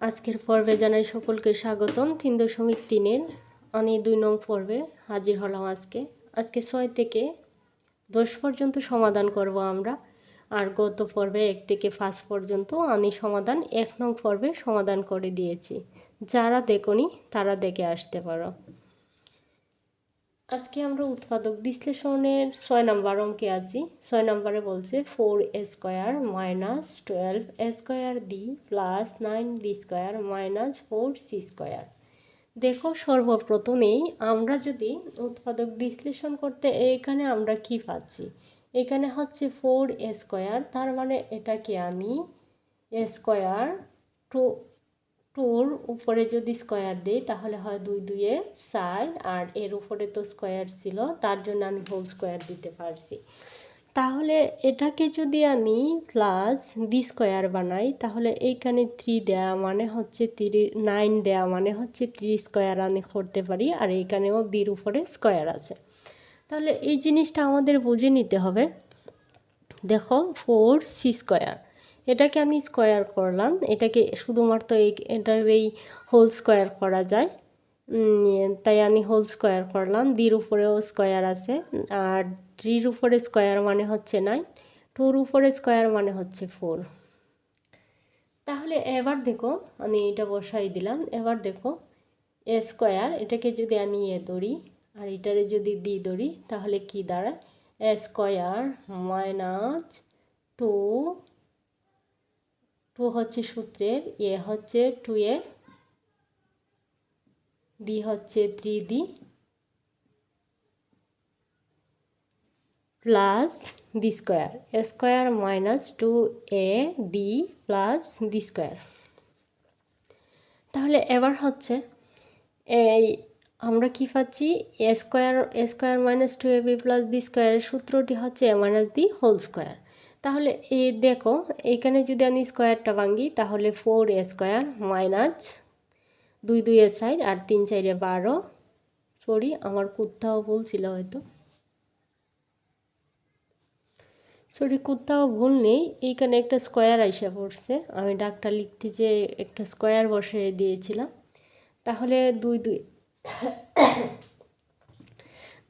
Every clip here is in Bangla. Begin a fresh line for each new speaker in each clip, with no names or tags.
আজকের পর্বে জানাই সকলকে স্বাগতম। তিন দশমিক তিনের আমি দুই নং পর্বে হাজির হলাম আজকে। আজকে ছয় থেকে দশ পর্যন্ত সমাধান করব আমরা। আর গত পর্বে এক থেকে পাঁচ পর্যন্ত আমি সমাধান এক নং পর্বে সমাধান করে দিয়েছি। যারা দেখনি, তারা দেখে আসতে পারো। আজকে আমরা উৎপাদক বিশ্লেষণের ছয় নম্বর অঙ্কে আছি। ছয় নম্বরে বলছে four A square minus twelve A square D plus nine D square minus four C square. দেখো, সর্বপ্রথমেই আমরা যদি উৎপাদক বিশ্লেষণ করতে, এখানে আমরা কি পাচ্ছি? এখানে হচ্ছে ফোর এ স্কোয়ার, তার মানে এটাকে আমি? এ স্কোয়ার টু টুর উপরে যদি স্কোয়ার দিই, তাহলে হয় দুই দুইয়ে চার, আর এর উপরে তো স্কোয়ার ছিল, তার জন্য আমি হোল স্কোয়ার দিতে পারছি। তাহলে এটাকে যদি আমি প্লাস বি স্কোয়ার বানাই, তাহলে এইখানে থ্রি দেওয়া মানে হচ্ছে থ্রি নাইন দেওয়া মানে হচ্ছে থ্রি স্কোয়ার আমি করতে পারি, আর এইখানেও বির উপরে স্কোয়ার আছে। তাহলে এই জিনিসটা আমাদের বুঝে নিতে হবে। দেখো ফোর সি স্কোয়ার। এটাকে আমি স্কোয়ার করলাম। এটাকে শুধুমাত্র এই এটার এই হোল স্কোয়ার করা যায়। তাই আমি হোল স্কোয়ার করলাম। দির উপরেও স্কোয়ার আছে। আর থ্রির উপরে স্কোয়ার মানে হচ্ছে নাইন টুর উপরে স্কোয়ার মানে হচ্ছে ফোর তাহলে এবার দেখো, আমি এটা বসাই দিলাম। এবার দেখো, এ স্কোয়ার এটাকে যদি আমি এ ধরি আর এটারে যদি দি ধরি, তাহলে কি দাঁড়ায়? A square minus two two হচ্ছে সূত্রের, এ হচ্ছে টু এ, দি হচ্ছে three D, plus B square. A square minus two A D plus B square. তাহলে এবার হচ্ছে এই আমরা কি পাচ্ছি? A square A square minus two A B plus B স্কোয়ারের সূত্রটি হচ্ছে A minus D whole square. তাহলে এ দেখো, এখানে যদি আমি স্কোয়ারটা ভাঙি তাহলে ফোর এ স্কোয়ার মাইনাস দুই দুই এর সাইড আর তিন চাইরে বারো। সরি আমার কোথাও ভুল ছিল হয়তো। সরি কোথাও ভুল নেই। এইখানে একটা স্কোয়ার আইসা পড়ছে। আমি ডাকটা লিখতে যে একটা স্কোয়ার বসে দিয়েছিলাম। তাহলে দুই দুই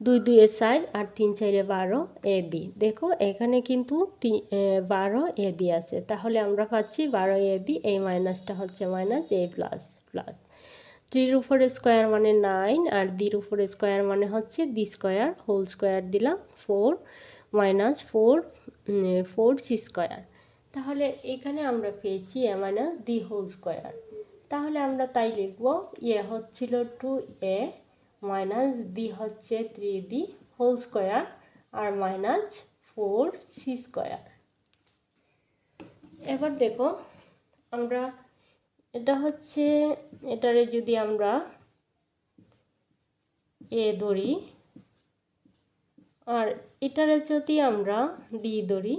দুই এর সাইড আর তিন চাইরে বারো এ দি। দেখো, এখানে কিন্তু বারো এ দি আছে। তাহলে আমরা পাচ্ছি বারো এ দি, এই মাইনাসটা হচ্ছে মাইনাস এ প্লাস প্লাস। থ্রির উপরে স্কোয়ার মানে নাইন আর দির উপরে স্কোয়ার মানে হচ্ছে দি স্কোয়ার হোল স্কোয়ার দিলাম four minus four four C square. তাহলে এখানে আমরা পেয়েছি A minus D whole square. তাহলে আমরা তাই লিখব, এ হচ্ছিল টু এ মাইনাস দি হচ্ছে থ্রি দি হোল স্কোয়ার আর মাইনাস ফোর সি স্কোয়ার এবার দেখো, আমরা এটা হচ্ছে, এটারে যদি আমরা এ ধরি, আর এটারে যদি আমরা দি ধরি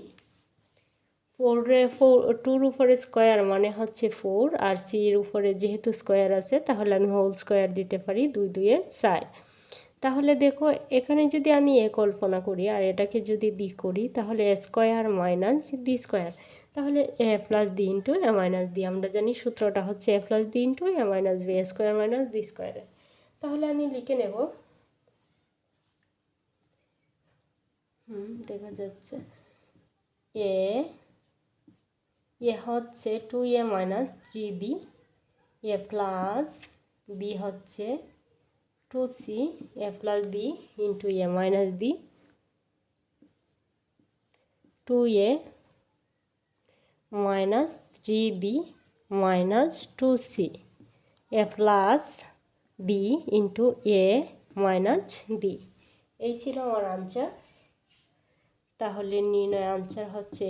ফোরে ফোর টুর উপরে স্কোয়ার মানে হচ্ছে ফোর আর সির উপরে যেহেতু স্কোয়ার আছে, তাহলে আমি হোল স্কোয়ার দিতে পারি দুই দুয়ে চার তাহলে দেখো, এখানে যদি আমি এ কল্পনা করি আর এটাকে যদি দি করি, তাহলে স্কোয়ার মাইনাস দি স্কোয়ার তাহলে A plus D into A minus D আমরা জানি সূত্রটা হচ্ছে A plus D into A minus B square minus D স্কোয়ারে তাহলে আমি লিখে নেব। হুম, দেখা যাচ্ছে। এ এ হচ্ছে two A minus three D A plus B হচ্ছে two C A plus B into A minus D two A minus three D minus two C A plus B into A minus D এই ছিল আমার আনসার তাহলে নির্ণয় আনসার হচ্ছে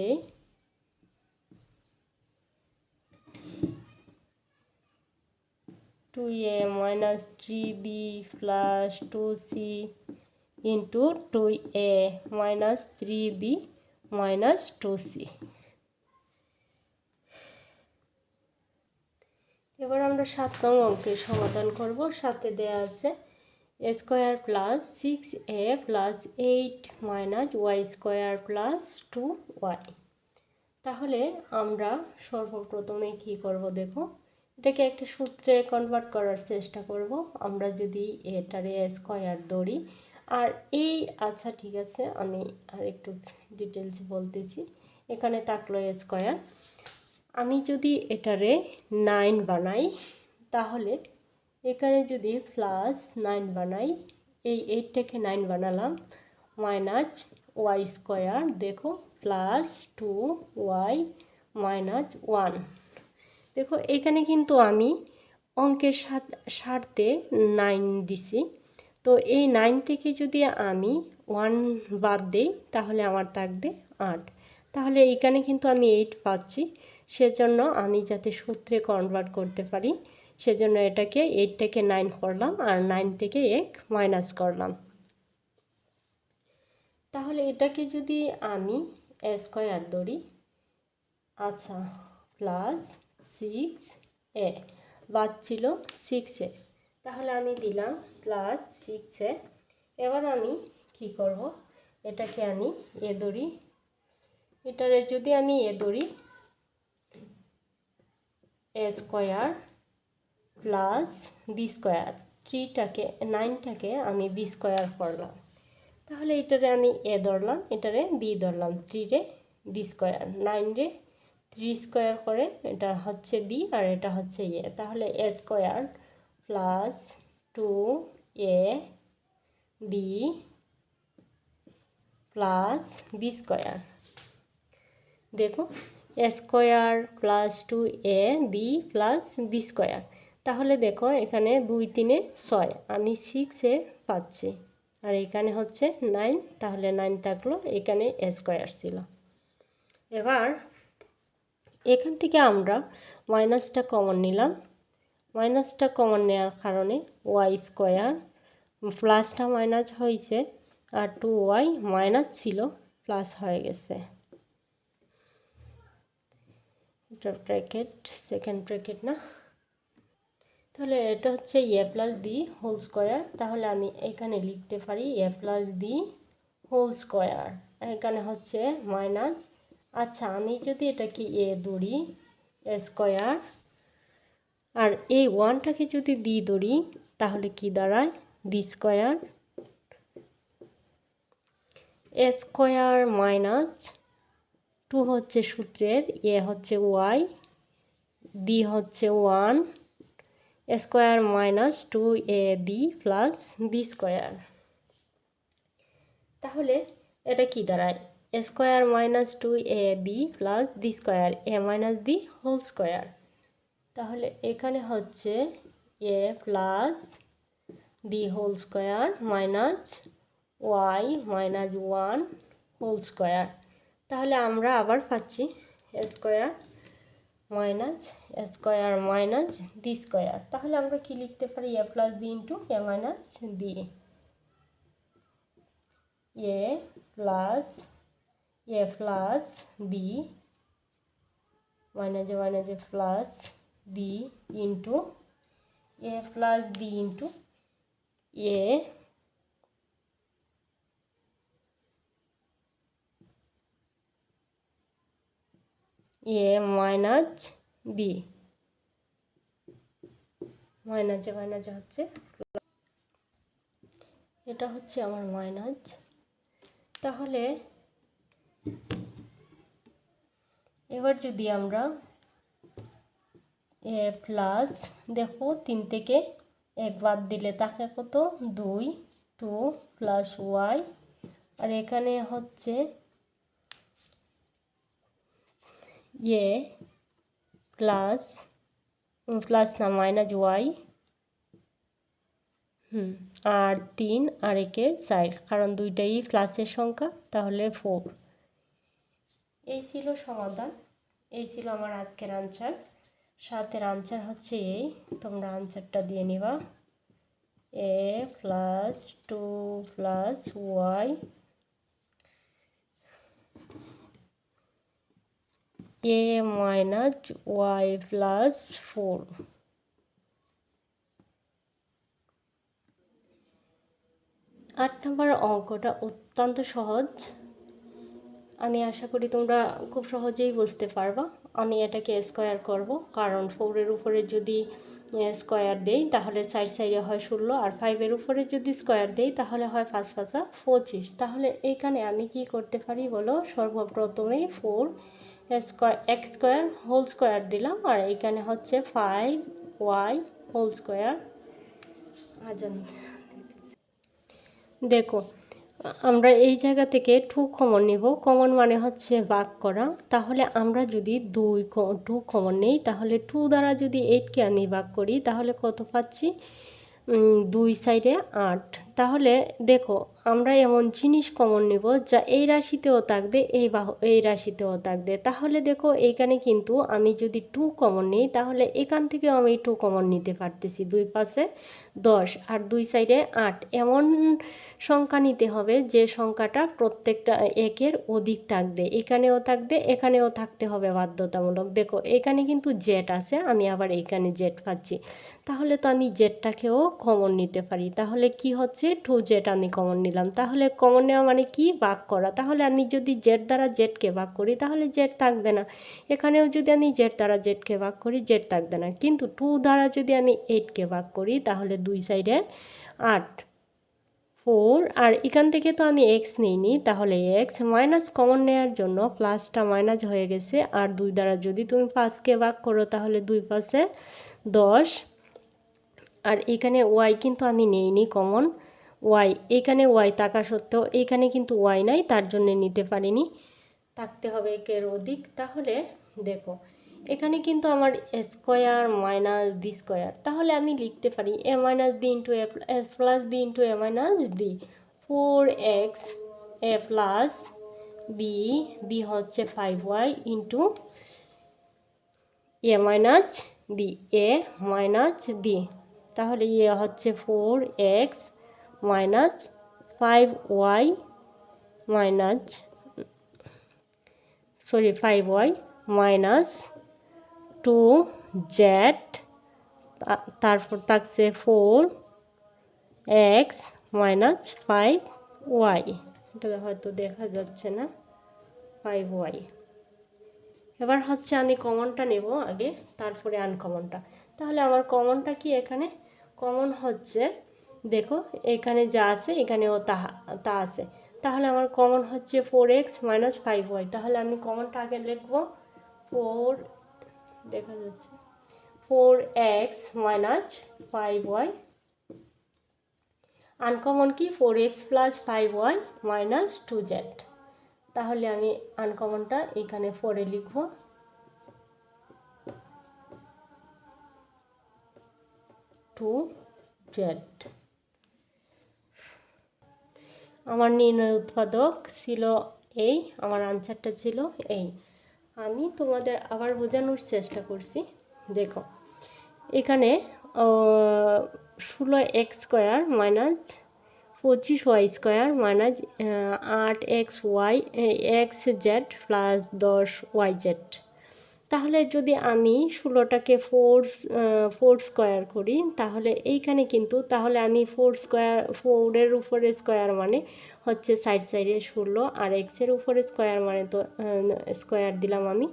two A minus three B plus two C into two A minus three B minus two C এবার আমরা সাত নং অঙ্কের সমাধান করব। সাথে দেয়া আছে A square plus six A plus eight minus Y square plus two Y তাহলে আমরা সর্বপ্রথমে কী করব দেখো? এটাকে একটা সূত্রে কনভার্ট করার চেষ্টা করব। আমরা যদি এটারে স্কোয়ার ধরি। আর এই আচ্ছা ঠিক আছে, আমি আর একটু ডিটেলস বলতেছি। এখানে থাকল স্কোয়ার আমি যদি এটারে নাইন বানাই, তাহলে এখানে যদি প্লাস নাইন বানাই, এই এইটটাকে নাইন বানালাম মাইনাস ওয়াই স্কোয়ার দেখো plus two Y minus one দেখো, এখানে কিন্তু আমি অঙ্কের সারতে নাইন দিছি। তো এই নাইন থেকে যদি আমি ওয়ান বাদ দিই, তাহলে আমার থাকবে আট। তাহলে এইখানে কিন্তু আমি এইট পাচ্ছি। সেজন্য আমি যাতে সূত্রে কনভার্ট করতে পারি, সেজন্য এটাকে এইট থেকে নাইন করলাম আর নাইন থেকে এক মাইনাস করলাম। তাহলে এটাকে যদি আমি স্কোয়ার ধরি আচ্ছা প্লাস সিক্স এ। বাদ সিক্স তাহলে আমি দিলাম প্লাস সিক্স এবার আমি কি করব? এটাকে আমি এ ধরি। এটারে যদি আমি এ ধরি, A square plus B square থ্রিটাকে নাইনটাকে আমি বি স্কোয়ার করলাম। তাহলে এটারে আমি এ ধরলাম, এটারে বি ধরলাম থ্রিরে বি স্কোয়ার নাইন রে থ্রি স্কোয়ার করে, এটা হচ্ছে বি আর এটা হচ্ছে এ। তাহলে A square plus two A B plus B square. দেখো A square plus two A B plus B square. তাহলে দেখো, এখানে দুই তিনে ছয়, আমি সিক্সে পাচ্ছি। আর এখানে হচ্ছে নাইন তাহলে নাইন থাকল, এখানে স্কোয়ার ছিল। এবার এখান থেকে আমরা মাইনাসটা কমন নিলাম। মাইনাসটা কমন নেওয়ার কারণে ওয়াই স্কোয়ার প্লাসটা মাইনাস হয়েছে আর টু ওয়াই মাইনাস ছিল প্লাস হয়ে গেছে। এটা ব্র্যাকেট সেকেন্ড ব্র্যাকেট না? তাহলে এটা হচ্ছে A plus D whole square তাহলে আমি এখানে লিখতে পারি A plus D whole square এখানে হচ্ছে মাইনাস আচ্ছা আমি যদি এটাকে এ ধরি স্কোয়ার, আর এই ওয়ানটাকে যদি ডি ধরি, তাহলে কি দাঁড়ায়? D square, a square minus two হচ্ছে সূত্রের, এ হচ্ছে ওয়াই ডি হচ্ছে one square minus two a d plus b square. তাহলে এটা কি দাঁড়ায়? Square minus two a b plus d square, a minus d whole square. তাহলে এখানে হচ্ছে a plus d whole square minus y minus one whole square. তাহলে আমরা আবার পাচ্ছি square minus square minus d square. তাহলে আমরা কি লিখতে পারি? A plus b into a minus d a plus a plus b minus a minus a plus b into a plus b into a a minus b মাইনাসে মাইনাসে হচ্ছে এটা হচ্ছে আমার মাইনাস তাহলে এবার যদি আমরা এ প্লাস দেখো তিন থেকে এক বাদ দিলে তাকে কত? দুই টু প্লাস ওয়াই আর এখানে হচ্ছে এ প্লাস প্লাস না মাইনাস ওয়াই হুম, আর তিন, আর একে সাইড কারণ দুইটাই প্লাসের সংখ্যা, তাহলে ফোর এই ছিল সমাধান, এই ছিল আমার আজকের আনসার সাতের আনসার হচ্ছে এই, তোমরা আনসারটা দিয়ে নিবা। A plus two plus y a minus y plus four আট নম্বর অঙ্কটা অত্যন্ত সহজ। আমি আশা করি তোমরা খুব সহজেই বুঝতে পারবা। আমি এটাকে স্কোয়ার করব। কারণ ফোরের উপরে যদি স্কোয়ার দেই, তাহলে সাইড সাইডে হয় ষোলো, আর ফাইভের উপরে যদি স্কোয়ার দেই, তাহলে হয় পাঁচ পাঁচা পঁচিশ। তাহলে এখানে আমি কি করতে পারি বলো? সর্বপ্রথমেই ফোর স্কোয়ার এক স্কোয়ার হোল স্কোয়ার দিলাম। আর এখানে হচ্ছে ফাইভ ওয়াই হোল স্কোয়ার আজান দেখো আমরা এই জায়গা থেকে টু কমন নেব। কমন মানে হচ্ছে ভাগ করা। তাহলে আমরা যদি দুই টু কমন নেই, তাহলে টু দ্বারা যদি এইটকে আমি ভাগ করি, তাহলে কত পাচ্ছি? দুই সাইডে আট। তাহলে দেখো আমরা এমন জিনিস কমন নেব যা এই রাশিতেও থাকবে, এই বাহ, এই রাশিতেও থাকবে। তাহলে দেখো, এইখানে কিন্তু আমি যদি টু কমন নিই, তাহলে এখান থেকেও আমি টু কমন নিতে পারতেছি। দুই পাশে দশ আর দুই সাইডে আট। এমন সংখ্যা নিতে হবে যে সংখ্যাটা প্রত্যেকটা একের অধিক থাকবে। এখানেও থাকবে, এখানেও থাকতে হবে বাধ্যতামূলক। দেখো, এখানে কিন্তু জেট আছে, আমি আবার এখানে জেট পাচ্ছি। তাহলে তো আমি জেটটাকেও কমন নিতে পারি। তাহলে কি হচ্ছে? টু জেট আমি কমন নিলাম। তাহলে কমন নেওয়া মানে কি? ভাগ করা। তাহলে আমি যদি জেড দ্বারা জেডকে ভাগ করি, তাহলে জেড থাকবে না। এখানেও যদি আমি জেড দ্বারা জেডকে ভাগ করি জেড থাকবে না। কিন্তু টু দ্বারা যদি আমি এইটকে ভাগ করি, তাহলে দুই সাইডে আট ফোর আর এখান থেকে তো আমি এক্স নিইনি, তাহলে এক্স মাইনাস কমন নেওয়ার জন্য প্লাসটা মাইনাস হয়ে গেছে। আর দুই দ্বারা যদি তুমি পাঁচকে ভাগ করো, তাহলে দুই পাশে দশ। আর এখানে ওয়াই কিন্তু আমি নেইনি কমন ওয়াই এখানে ওয়াই থাকা সত্ত্বেও এখানে কিন্তু ওয়াই নাই, তার জন্য নিতে পারিনি। থাকতে হবে একের অধিক। তাহলে দেখো, এখানে কিন্তু আমার স্কোয়ার মাইনাস ডি স্কোয়ার তাহলে আমি লিখতে পারি a minus d into a plus d into a minus d four x a plus d d হচ্ছে five y into a minus d a minus d তাহলে ইয়ে হচ্ছে four x minus five y minus sorry five y minus two z তারপর থাকছে four x minus five y এটা হয়তো দেখা যাচ্ছে না ফাইভ ওয়াই এবার হচ্ছে আমি কমনটা নেব আগে, তারপরে আনকমনটা তাহলে আমার কমনটা কি এখানে? কমন হচ্ছে দেখো, এখানে যা আছে, এখানেও তা তা আছে। তাহলে আমার কমন হচ্ছে four x minus five y তাহলে আমি কমনটা আগে লিখব। ফোর দেখা যাচ্ছে। Four x minus five y uncommon কি? Four x plus five y minus two z তাহলে আমি আনকমনটা এখানে ফোরে লিখব। টু জেড আমার নির্ণয় উৎপাদক ছিল এই, আমার আনসারটা ছিল এই। আমি তোমাদের আবার বোঝানোর চেষ্টা করছি, দেখো। এখানে ষোলো এক্স স্কোয়ার মাইনাস পঁচিশ ওয়াই স্কোয়ার মাইনাস আট x y x z plus দশ ওয়াই জেড তাহলে যদি আমি ষোলোটাকে ফোর ফোর স্কোয়ার করি, তাহলে এইখানে কিন্তু, তাহলে আমি ফোর স্কোয়ার ফোরের উপরে স্কোয়ার মানে হচ্ছে সাইড সাইডে ষোলো আর এক্সের উপরে স্কোয়ার মানে তো স্কোয়ার দিলাম আমি।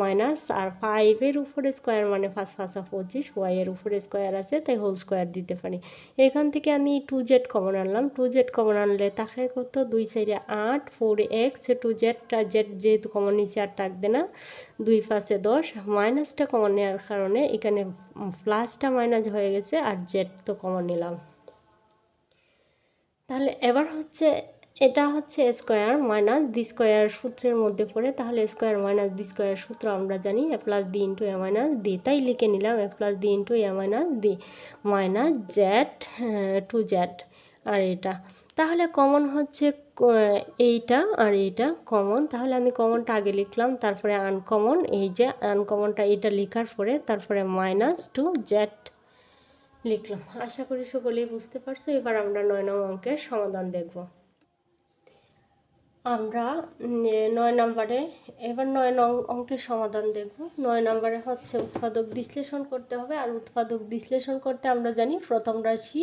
মাইনাস আর ফাইভের উপরে স্কোয়ার মানে ফার্স্ট ফার্স্ট পঁচিশ ওয়াইয়ের উপরে স্কোয়ার আছে, তাই হোল স্কোয়ার দিতে পারি। এখান থেকে আমি টু জেড কমন আনলাম। টু জেড কমন আনলে তাকে কত? দুই সাইডে আট ফোর এক্স টু জেডটা জেড যেহেতু কমন নিচে আর থাকবে না, দুই পাশে দশ। মাইনাসটা কমন নেওয়ার কারণে এখানে প্লাসটা মাইনাস হয়ে গেছে আর জেড তো কমন নিলাম। তাহলে এবার হচ্ছে এটা হচ্ছে স্কোয়ার মাইনাস ডি স্কোয়ার সূত্রের মধ্যে পড়ে, তাহলে স্কোয়ার মাইনাস ডি স্কোয়ার সূত্র আমরা জানি a plus d into a minus d তাই লিখে নিলাম a plus d into a minus d minus z two z আর এটা। তাহলে কমন হচ্ছে এইটা আর এইটা কমন তাহলে আমি কমনটা আগে লিখলাম, তারপরে আনকমন এই যে আনকমনটা এটা লেখার পরে তারপরে মাইনাস টু জেড লিখলাম। আশা করি সকলেই বুঝতে পারছ। এবার আমরা নয় নং অঙ্কের সমাধান দেখব। আমরা নয় নম্বরে, এবার নয় নং অঙ্কের সমাধান দেখব। নয় নম্বরে হচ্ছে উৎপাদক বিশ্লেষণ করতে হবে, আর উৎপাদক বিশ্লেষণ করতে আমরা জানি প্রথম রাশি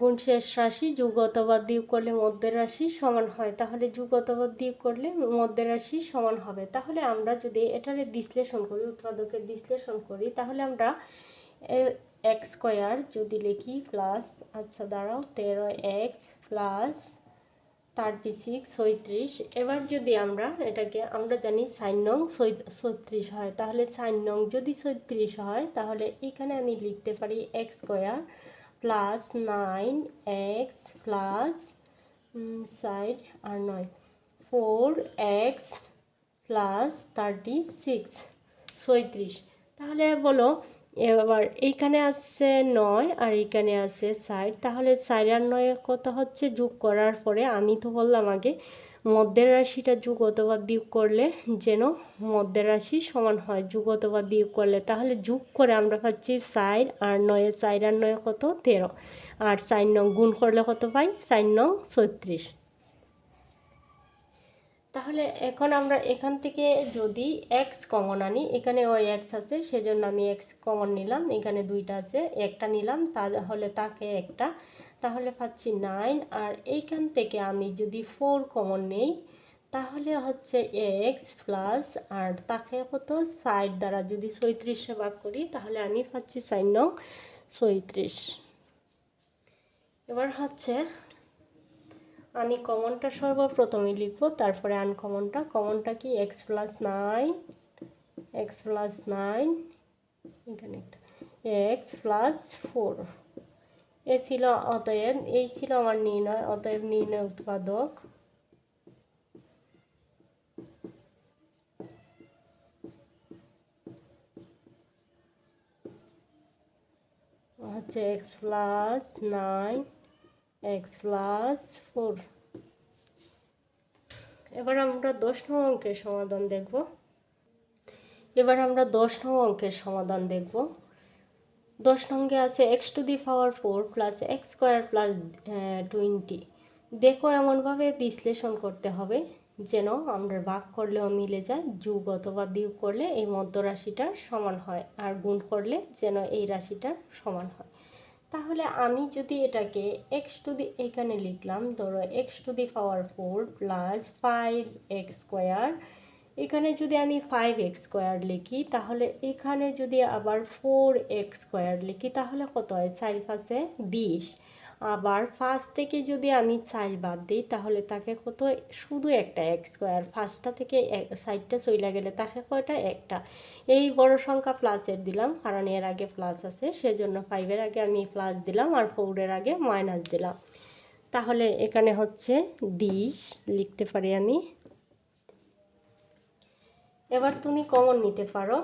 গুণ শেষ রাশি যুগ অথবা বিয়োগ করলে মধ্যের রাশি সমান হয়। তাহলে যুগ অথবা বিয়োগ করলে মধ্যের রাশি সমান হবে। তাহলে আমরা যদি এটারে বিশ্লেষণ করি, উৎপাদকের বিশ্লেষণ করি, তাহলে আমরা এক্স স্কোয়ার যদি লিখি, প্লাস আচ্ছা দাঁড়াও, তেরো এক্স প্লাস থার্টি সিক্স ছয়ত্রিশ। এবার যদি আমরা এটাকে, আমরা জানি সাইন নং ছত্রিশ হয়। তাহলে সাইন নং যদি ছত্রিশ হয়, তাহলে এখানে আমি লিখতে পারি x square plus nine x plus side আর নয়। Four x plus thirty six, ছয়ত্রিশ। তাহলে বলো এবার এইখানে আছে নয় আর এইখানে আছে সাইড তাহলে সাইড আর নয় কত হচ্ছে? যোগ করার পরে আমি তো বললাম আগে, মধ্যের রাশিটা যোগ অথবা বিয়োগ করলে যেন মধ্যের রাশি সমান হয়, যোগ অথবা বিয়োগ করলে। তাহলে যোগ করে আমরা পাচ্ছি সাইড আর নয়ে সাইড আর নয় কত? তেরো। আর সাইন নং গুণ করলে কত পাই? সাইন নং ছত্রিশ। তাহলে এখন আমরা এখান থেকে যদি এক্স কমন আনি, এখানে ওই এক্স আছে, সেজন্য আমি এক্স কমন নিলাম, এখানে দুইটা আছে, একটা নিলাম, তাহলে তাকে একটা। তাহলে পাচ্ছি নাইন আর এইখান থেকে আমি যদি ফোর কমন নেই, তাহলে হচ্ছে এক্স প্লাস আর তাকে কত? সাইড দ্বারা যদি ছয়ত্রিশে ভাগ করি, তাহলে আমি পাচ্ছি সাইন নং ছয়ত্রিশ। এবার হচ্ছে আমি কমনটা সর্বপ্রথমে লিখব, তারপরে আনকমনটা কমনটা কি? X plus nine x plus nine এখানে একটা এক্স প্লাস ফোর এ ছিল অতএব, এই ছিল আমার নির্ণয়, অতএব নির্ণয় উৎপাদক। হচ্ছে x plus nine x plus four এবার আমরা দশ নং অঙ্কের সমাধান দেখব। এবার আমরা দশ নং অঙ্কের সমাধান দেখব। দশ নঙ্গে আছে x to the power four plus x square plus twenty দেখো এমনভাবে বিশ্লেষণ করতে হবে যেন আমরা ভাগ করলেও মিলে যায়, যুগ অথবা বিয়োগ করলে এই মধ্য রাশিটার সমান হয়, আর গুণ করলে যেন এই রাশিটার সমান হয়। তাহলে আমি যদি এটাকে এক্স টু দি এখানে লিখলাম, ধরো x to the power four plus five x square এখানে যদি আমি ফাইভ এক্স স্কোয়ার লিখি, তাহলে এখানে যদি আবার ফোর এক্স স্কোয়ার লিখি, তাহলে কত হয়? চার পাশে বিশ। আবার ফার্স্ট থেকে যদি আমি চার বাদ দিই, তাহলে তাকে কত? শুধু একটা এক্স স্কোয়ার ফার্স্টটা থেকে সাইডটা চইলা গেলে তাকে কয়টা? একটা। এই বড় সংখ্যা প্লাসের দিলাম, কারণ এর আগে প্লাস আছে, সেজন্য ফাইভের আগে আমি প্লাস দিলাম আর ফোরের আগে মাইনাস দিলাম। তাহলে এখানে হচ্ছে বিশ, লিখতে পারি আমি। এবার তুমি কমন নিতে পারো।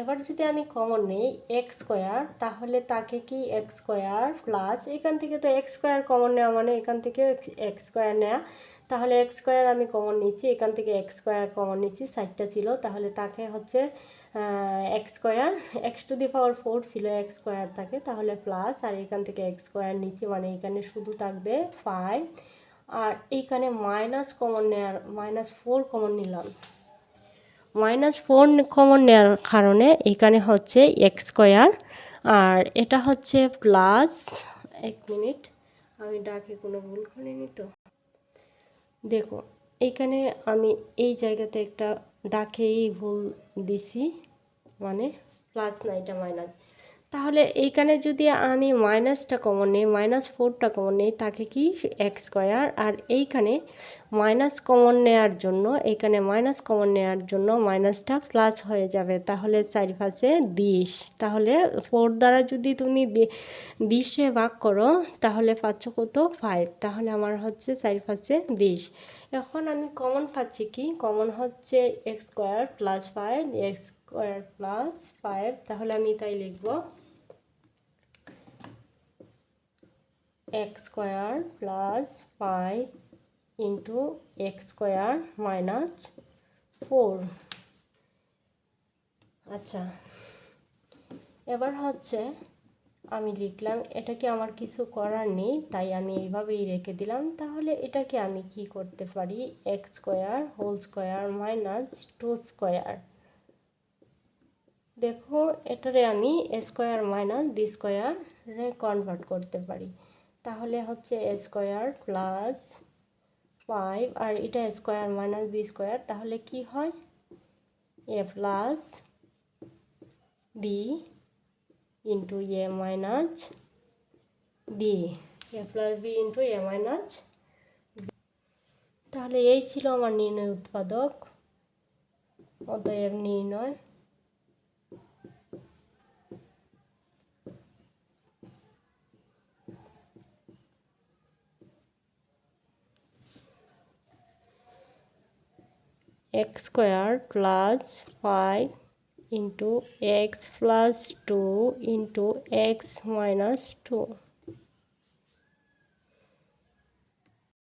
এবার যদি আমি কমন নেই এক্স স্কোয়ার তাহলে তাকে কি এক্স স্কোয়ার প্লাস এখান থেকে তো এক্স স্কোয়ার কমন নেওয়া মানে এখান থেকে এক্স স্কোয়ার নেওয়া তাহলে এক্স স্কোয়ার আমি কমন নিচ্ছি এখান থেকে এক্স স্কোয়ার কমন নিচ্ছি সাইডটা ছিল। তাহলে তাকে হচ্ছে x square x to the power four ছিল এক্স স্কোয়ার থাকে তাহলে প্লাস আর এখান থেকে এক্স স্কোয়ার নিচ্ছি মানে এখানে শুধু থাকবে ফাইভ আর এইখানে মাইনাস কমন নেওয়ার মাইনাস ফোর কমন নিলাম। মাইনাস ফোর কমন নেওয়ার কারণে এখানে হচ্ছে এক্স স্কোয়ার আর এটা হচ্ছে প্লাস এক মিনিট আমি ডাকে কোনো ভুল করিনি তো। দেখো এইখানে আমি এই জায়গাতে একটা ডাকেই ভুল দিছি মানে প্লাস না, এটা মাইনাস তাহলে এইখানে যদি আমি মাইনাসটা কমন নেই, মাইনাস ফোরটা কমন নেই, তাকে কি? এক্স স্কোয়ার আর এইখানে মাইনাস কমন নেওয়ার জন্য, এইখানে মাইনাস কমন নেওয়ার জন্য মাইনাসটা প্লাস হয়ে যাবে। তাহলে চারিপাশে বিশ। তাহলে ফোর দ্বারা যদি তুমি বিশে ভাগ করো, তাহলে পাচ্ছ কত? ফাইভ তাহলে আমার হচ্ছে চারিপাশে বিশ। এখন আমি কমন পাচ্ছি কি? কমন হচ্ছে x square plus five x square plus five তাহলে আমি তাই লিখব x square plus five into x square minus four আচ্ছা এবার হচ্ছে আমি লিখলাম এটাকে আমার কিছু করার নেই, তাই আমি এইভাবেই রেখে দিলাম, তাহলে এটাকে আমি কি করতে পারি? X square whole square minus two square দেখো, এটারে আমি এ স্কোয়ার মাইনাস বি স্কোয়ারে কনভার্ট করতে পারি। তাহলে হচ্ছে এ স্কোয়ার প্লাস ফাইভ আর এটা স্কোয়ার মাইনাস বি স্কোয়ার তাহলে কি হয়? A plus b into a minus b a plus b into a minus তাহলে এই ছিল আমার নির্ণয় উৎপাদক। অতএব নির্ণয় x square plus 5 into x plus 2 into x minus 2